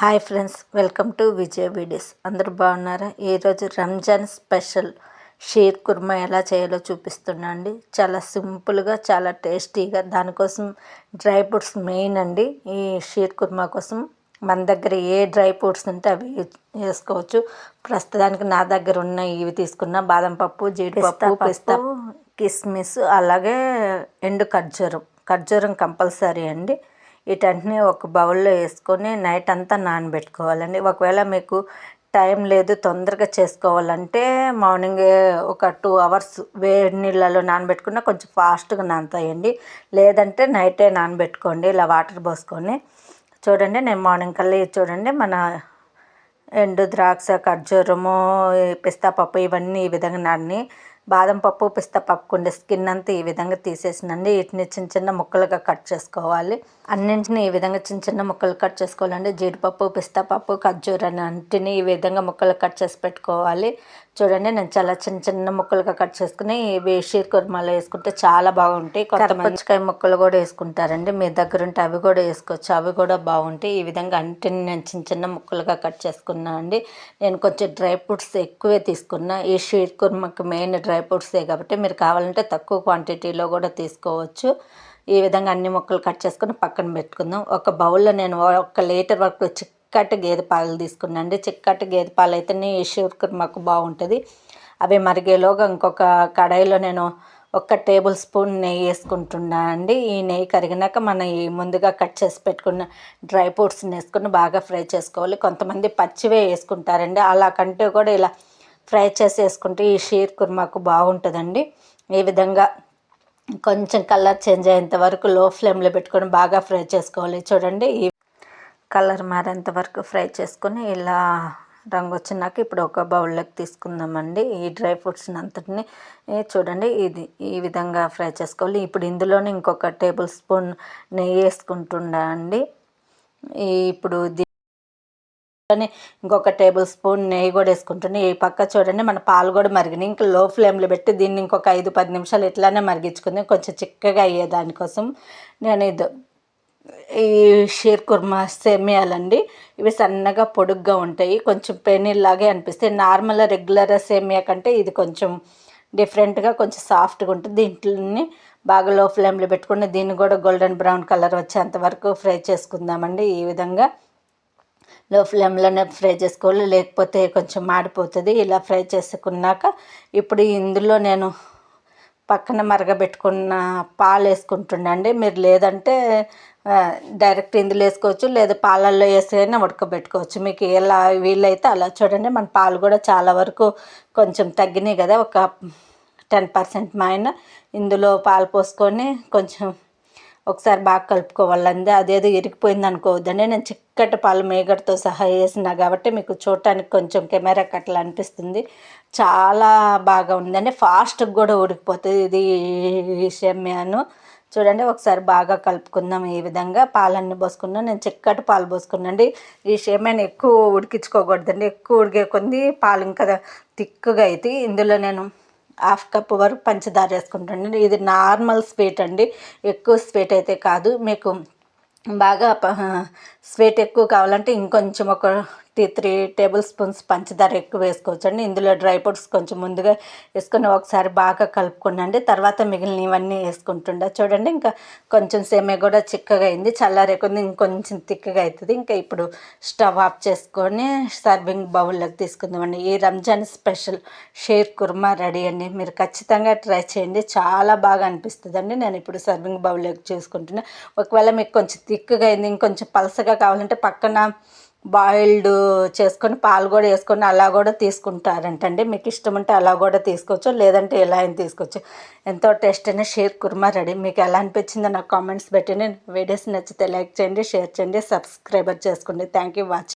Hi friends welcome to Vijay videos. అందరూ బాగున్నారా? ఈరోజు రంజాన్ స్పెషల్ షీర్ కుర్మా ఎలా చేయాలో చూపిస్తున్నా అండి. చాలా సింపుల్గా చాలా టేస్టీగా దానికోసం డ్రై ఫ్రూట్స్ మెయిన్ అండి. ఈ షీర్ కుర్మా కోసం మన దగ్గర ఏ డ్రై ఫ్రూట్స్ ఉంటే అవి వేసుకోవచ్చు ప్రస్తుతానికి నా దగ్గర ఉన్న ఇవి తీసుకున్న. బాదం పప్పు జీడిపప్పు పిస్తా కిస్మిస్ అలాగే ఎండు ఖర్జూరం. ఖర్జూరం కంపల్సరీ అండి. వీటన్నిటిని ఒక బౌల్లో వేసుకొని నైట్ అంతా నానబెట్టుకోవాలండి. ఒకవేళ మీకు టైం లేదు తొందరగా చేసుకోవాలంటే మార్నింగ్ ఒక టూ అవర్స్ వేడి నీళ్ళలో నానబెట్టుకున్న కొంచెం ఫాస్ట్గా నానతాయండి. లేదంటే నైటే నానబెట్టుకోండి ఇలా వాటర్ పోసుకొని. చూడండి నేను మార్నింగ్ కల్లా చూడండి మన ఎండు ద్రాక్ష ఖర్జూరము పిస్తా పప్పు ఇవన్నీ ఈ విధంగా నాని బాదం పప్పు పిస్తా పప్పు ఉండే స్కిన్ అంతా ఈ విధంగా తీసేసినండి. వీటిని చిన్న చిన్న ముక్కలుగా కట్ చేసుకోవాలి. అన్నింటిని ఈ విధంగా చిన్న చిన్న ముక్కలు కట్ చేసుకోవాలండి. జీడిపప్పు పిస్తా పప్పు ఖర్జూరాన్ని అంటిని ఈ విధంగా ముక్కలు కట్ చేసి పెట్టుకోవాలి. చూడండి నేను చాలా చిన్న చిన్న ముక్కలుగా కట్ చేసుకుని ఇవి షీర్ కుర్మాలో వేసుకుంటే చాలా బాగుంటాయి. కొత్త మంచికాయ ముక్కలు కూడా వేసుకుంటారండి. మీ దగ్గర ఉంటే అవి కూడా వేసుకోవచ్చు. అవి కూడా బాగుంటాయి. ఈ విధంగా అంటిని నేను చిన్న చిన్న ముక్కలుగా కట్ చేసుకున్నా అండి నేను కొంచెం డ్రై ఫ్రూట్స్ ఎక్కువే తీసుకున్నా. ఈ షీర్ కుర్మకి మెయిన్ డ్రై డ్రై ఫ్రూట్సే కాబట్టి మీరు కావాలంటే తక్కువ క్వాంటిటీలో కూడా తీసుకోవచ్చు. ఈ విధంగా అన్ని ముక్కలు కట్ చేసుకుని పక్కన పెట్టుకుందాం. ఒక బౌల్లో నేను ఒక లీటర్ వరకు చిక్కటి గేదె పాలు తీసుకున్నాండి చిక్కటి గేదె పాలు అయితేనే షూర్ మాకు బాగుంటుంది. అవి మరిగేలోగా ఇంకొక కడాయిలో నేను ఒక టేబుల్ స్పూన్ నెయ్యి వేసుకుంటున్నా అండి. ఈ నెయ్యి కరిగినాక మనం ఈ ముందుగా కట్ చేసి పెట్టుకున్న డ్రై ఫ్రూట్స్ని వేసుకుని బాగా ఫ్రై చేసుకోవాలి. కొంతమంది పచ్చివే వేసుకుంటారండి. అలా కంటే కూడా ఇలా ఫ్రై చేసేసుకుంటే ఈ షీర్ కుర్మాకు బాగుంటుందండి. ఈ విధంగా కొంచెం కలర్ చేంజ్ అయ్యేంత వరకు లో ఫ్లేమ్లో పెట్టుకొని బాగా ఫ్రై చేసుకోవాలి. చూడండి ఈ కలర్ మారేంత వరకు ఫ్రై చేసుకొని ఇలా రంగు వచ్చినాక ఇప్పుడు ఒక బౌల్లోకి తీసుకుందామండి. ఈ డ్రై ఫ్రూట్స్ని అంతటిని చూడండి ఇది ఈ విధంగా ఫ్రై చేసుకోవాలి. ఇప్పుడు ఇందులోనే ఇంకొక టేబుల్ స్పూన్ నెయ్యి వేసుకుంటుండా అండి. ఇప్పుడు ఇంకొక టేబుల్ స్పూన్ నెయ్యి కూడా వేసుకుంటున్నాను ఈ పక్క చూడండి మన పాలు కూడా మరిగినాయి. ఇంకా లో ఫ్లేమ్లో పెట్టి దీన్ని ఇంకొక ఐదు పది నిమిషాలు ఇట్లానే మరిగించుకుంది. కొంచెం చిక్కగా అయ్యే దానికోసం నేను ఇది ఈ షీర్ కుర్మా సేమియాలండి. ఇవి సన్నగా పొడుగ్గా ఉంటాయి. కొంచెం పెనీల్లాగే అనిపిస్తాయి నార్మల్ రెగ్యులర్ సేమియా కంటే ఇది కొంచెం డిఫరెంట్గా కొంచెం సాఫ్ట్గా ఉంటుంది. దీంట్లోని బాగా లో ఫ్లేమ్లో పెట్టుకుని దీన్ని కూడా గోల్డెన్ బ్రౌన్ కలర్ వచ్చేంత వరకు ఫ్రై చేసుకుందామండి. ఈ విధంగా లో ఫ్లేమ్లోనే ఫ్రై చేసుకోవాలి. లేకపోతే కొంచెం మాడిపోతుంది. ఇలా ఫ్రై చేసుకున్నాక ఇప్పుడు ఇందులో నేను పక్కన మరగబెట్టుకున్న పాలు వేసుకుంటుండండి మీరు లేదంటే డైరెక్ట్ ఇందులో వేసుకోవచ్చు. లేదా పాలల్లో వేసైనా ఉడకబెట్టుకోవచ్చు. మీకు ఎలా వీలైతే అలా చూడండి. మన పాలు కూడా చాలా వరకు కొంచెం తగ్గినాయి కదా. ఒక టెన్ పర్సెంట్ మాయన ఇందులో పాలు పోసుకొని కొంచెం ఒకసారి బాగా కలుపుకోవాలండి అదేదో ఇరిగిపోయింది అనుకోవద్దండి నేను చిక్కటి పాలు మేగడతో సహా వేసిన కాబట్టి మీకు చూడటానికి కొంచెం కెమెరా కట్టలు అనిపిస్తుంది. చాలా బాగా ఉందండి. ఫాస్ట్గా కూడా ఉడికిపోతుంది ఇది షెమ్యాను. చూడండి ఒకసారి బాగా కలుపుకుందాం ఈ విధంగా. పాలన్నీ పోసుకున్నాం నేను చిక్కటి పాలు పోసుకున్నాండి ఈ షేమ్యాన్ని ఎక్కువ ఉడికించుకోకూడదండి. ఎక్కువ ఉడికే కొంది పాలు ఇంకా తిక్కుగా అయితే ఇందులో నేను హాఫ్ కప్ వరకు పంచదార వేసుకుంటాను. ఇది నార్మల్ స్వీట్ అండి. ఎక్కువ స్వీట్ అయితే కాదు. మీకు బాగా స్వీట్ ఎక్కువ కావాలంటే ఇంకొంచెం ఒక టీ త్రీ టేబుల్ స్పూన్స్ పంచదార ఎక్కువ వేసుకోవచ్చండి. ఇందులో డ్రై ఫ్రూట్స్ కొంచెం ముందుగా వేసుకొని ఒకసారి బాగా కలుపుకునండి. తర్వాత మిగిలిన ఇవన్నీ వేసుకుంటుండ. చూడండి ఇంకా కొంచెం సేమే కూడా చిక్కగా అయింది. చల్లారేకుంది ఇంకొంచెం తిక్కగా అవుతుంది ఇంకా ఇప్పుడు స్టవ్ ఆఫ్ చేసుకొని సర్వింగ్ బౌల్లోకి తీసుకుందామండి. ఈ రంజాన్ స్పెషల్ షేర్ కుర్మా రెడీ అండి. మీరు ఖచ్చితంగా ట్రై చేయండి. చాలా బాగా అనిపిస్తుందండి. నేను ఇప్పుడు సర్వింగ్ బౌల్లోకి చేసుకుంటున్నాను ఒకవేళ మీకు కొంచెం తిక్కుగా అయింది ఇంకొంచెం పలసగా కావాలంటే పక్కన బాయిల్డ్ చేసుకొని పాలు కూడా వేసుకొని అలా కూడా తీసుకుంటారంటండి. మీకు ఇష్టం ఉంటే అలా కూడా తీసుకోవచ్చు లేదంటే ఎలా అయినా తీసుకోవచ్చు. ఎంతో టేస్ట్ అయిన షేర్ కుర్మా రెడీ. మీకు ఎలా అనిపించిందో నాకు కామెంట్స్ పెట్టండి వీడియోస్ నచ్చితే లైక్ చేయండి షేర్ చేయండి సబ్స్క్రైబర్ చేసుకోండి. Thank you watching